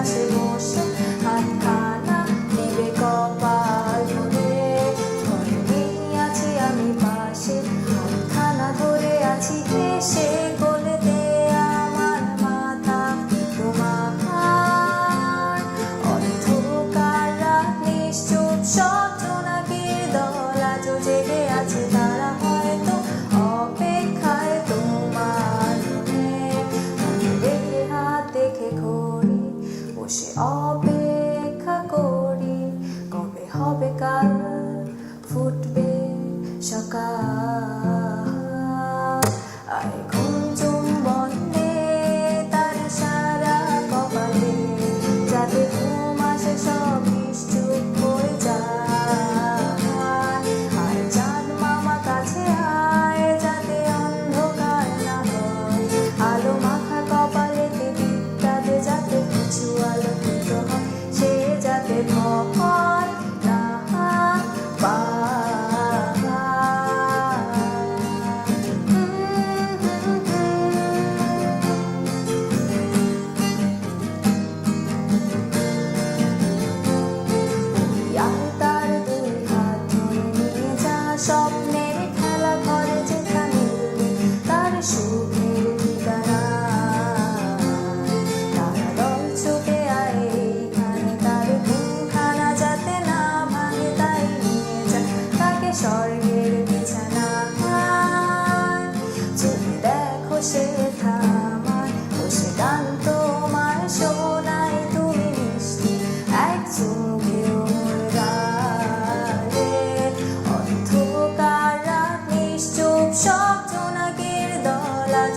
hace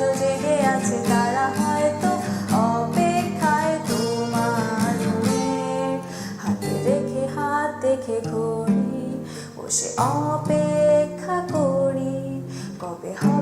আজও জেগে আছে অপেক্ষায় তোমার হাতে হাত দেখে ঘড়ি বসে অপেক্ষা করি কবে হয়